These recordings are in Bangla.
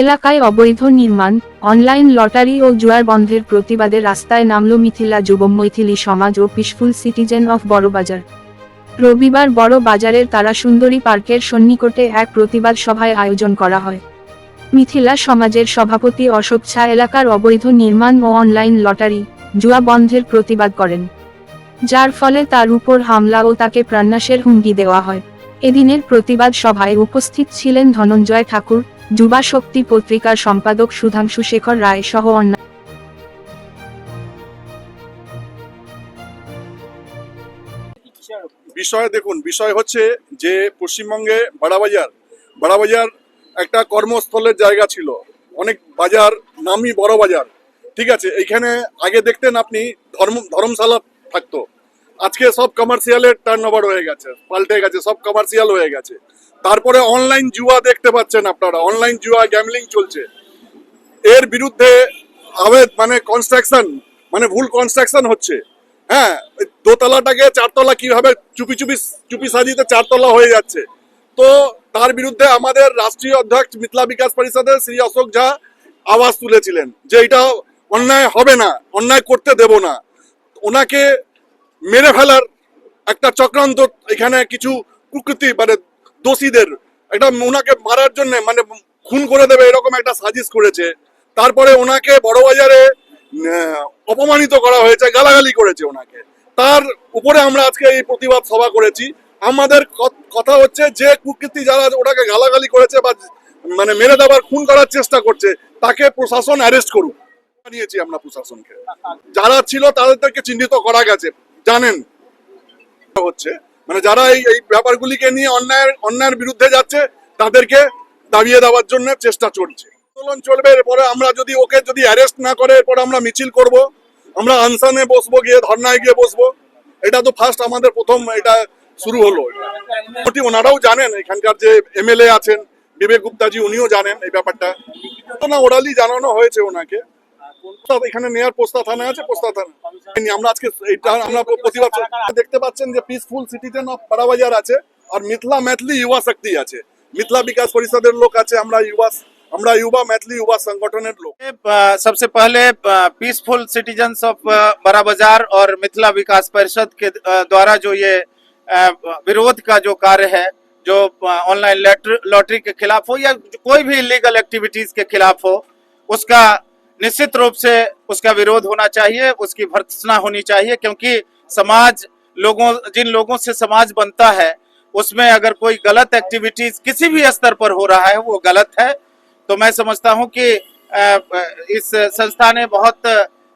এলাকায় অবৈধ নির্মাণ, অনলাইন লটারি ও জুয়ার বন্ধের প্রতিবাদে রাস্তায় নামল মিথিলা যুব মৈথিলি সমাজ ও পিসফুল সিটিজেন অফ বড়বাজার রবিবার বড় বাজারের তারা সুন্দরী পার্কের সন্নিকটে এক প্রতিবাদ সভায় আয়োজন করা হয়। মিথিলা সমাজের সভাপতি অশোক ছা এলাকার অবৈধ নির্মাণ ও অনলাইন লটারি, জুয়া বন্ধের প্রতিবাদ করেন। যার ফলে তার উপর হামলা ও তাকে প্রাণনাশের হুমকি দেওয়া হয়। এদিনের প্রতিবাদ সভায় উপস্থিত ছিলেন ধনঞ্জয় ঠাকুর যুবা শক্তি পত্রিকার সম্পাদক সুধাংশু শেখর রায় সহ অন্যান্য বিষয় দেখুন, বিষয় হচ্ছে যে পশ্চিমবঙ্গে বাড়াবাজার বাড়াবাজার একটা কর্মস্থলের জায়গা ছিল। অনেক বাজার, নামই বড় বাজার। ঠিক আছে, এইখানে আগে দেখতেন আপনি, ধর্ম, ধর্মশালা থাকতো। আজকে সব কমার্শিয়ালের টার্ন ওভার হয়ে গেছে, পাল্টে গেছে, সব কমার্শিয়াল হয়ে গেছে। তারপরে অনলাইন জুয়া দেখতে পাচ্ছেন আপনারা। অনলাইন জুয়া গ্যামলিং চলছে। এর বিরুদ্ধে আবেদ মানে কনস্ট্রাকশন মানে ভুল কনস্ট্রাকশন হচ্ছে। হ্যাঁ দোতলাটাকে চারতলা কীভাবে চুপি চুপি চুপি সাজিতে চারতলা হয়ে যাচ্ছে। তো তার বিরুদ্ধে আমাদের রাষ্ট্রীয় অধ্যক্ষ মিথিলা বিকাশ পরিষদের শ্রী অশোক ঝা আওয়াজ তুলেছিলেন যে এটা অন্যায় হবে না, অন্যায় করতে দেব না। ওনাকে মেরে ফেলার একটা চক্রান্ত এখানে কিছু প্রকৃতি মানে দোষীদের। একটা ওনাকে মারার জন্য মানে খুন করে দেবে, এরকম একটা সাজিশ করেছে। তারপরে ওনাকে বড়বাজারে অপমানিত করা হয়েছে, গালাগালি করেছে ওনাকে। তার উপরে আমরা আজকে এই প্রতিবাদ সভা করেছি। আমাদের কথা হচ্ছে যে কুকৃতি যারা ওটাকে গালাগালি করেছে বা মানে মেরে দেওয়ার খুন করার চেষ্টা করছে, তাকে প্রশাসন অ্যারেস্ট করুক। জানিয়েছি আমরা প্রশাসনকে। যারা ছিল তাদেরকে চিহ্নিত করা গেছে। জানেন? হচ্ছে মানে যারা এই এই ব্যাপারগুলিকে নিয়ে অন্যায়ের অন্যায়ের বিরুদ্ধে যাচ্ছে, তাদেরকে দাবিয়ে দেওয়ার জন্য চেষ্টা চলছে। আন্দোলন চলবে, এরপরে আমরা যদি ওকে যদি অ্যারেস্ট না করে, এরপর আমরা মিছিল করব। আমরা আনসানে বসবো, গিয়ে ধর্নায় গিয়ে বসবো। এটা তো ফার্স্ট আমাদের প্রথম, এটা শুরু হলো। ওনারাও জানেন, এখানকার যে এমএলএ আছেন, বিবেক গুপ্তাজি, উনিও জানেন এই ব্যাপারটা। না ওরালি জানানো হয়েছে ওনাকে। सबसे पहले पीसफुल सिटीजन ऑफ़ बड़ा बाज़ार और मिथिला विकास परिषद के द्वारा जो ये विरोध का जो कार्य है जो ऑनलाइन लॉटरी के खिलाफ हो या कोई भी इलीगल एक्टिविटीज़ के खिलाफ हो उसका निश्चित रूप से उसका विरोध होना चाहिए, उसकी भर्त्सना होनी चाहिए, क्योंकि समाज लोगों, जिन लोगों से समाज बनता है, उसमें अगर कोई गलत एक्टिविटीज़ किसी भी स्तर पर हो रहा है, वो गलत है। तो मैं समझता हूँ कि इस संस्था ने बहुत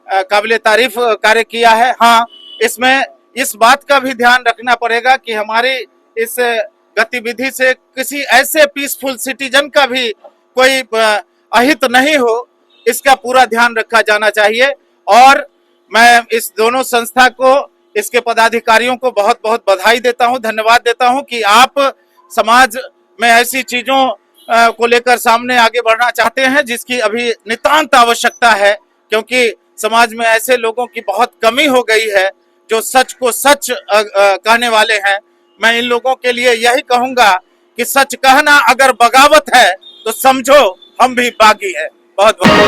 काबिल तारीफ़ कार्य किया है। हाँ इसमें इस बात का भी ध्यान रखना पड़ेगा कि हमारी इस गतिविधि से किसी ऐसे पीसफुल सिटीजन का भी कोई अहित नहीं हो। इसका पूरा ध्यान रखा जाना चाहिए और मैं इस दोनों संस्था को, इसके पदाधिकारियों को बहुत बहुत बधाई देता हूँ, धन्यवाद देता हूँ कि आप समाज में ऐसी चीज़ों को लेकर सामने आगे बढ़ना चाहते हैं, जिसकी अभी नितांत आवश्यकता है, क्योंकि समाज में ऐसे लोगों की बहुत कमी हो गई है, जो सच को सच कहने वाले हैं। मैं इन लोगों के लिए यही कहूँगा कि सच कहना अगर बगावत है तो समझो हम भी बागी है। बहुत बहुत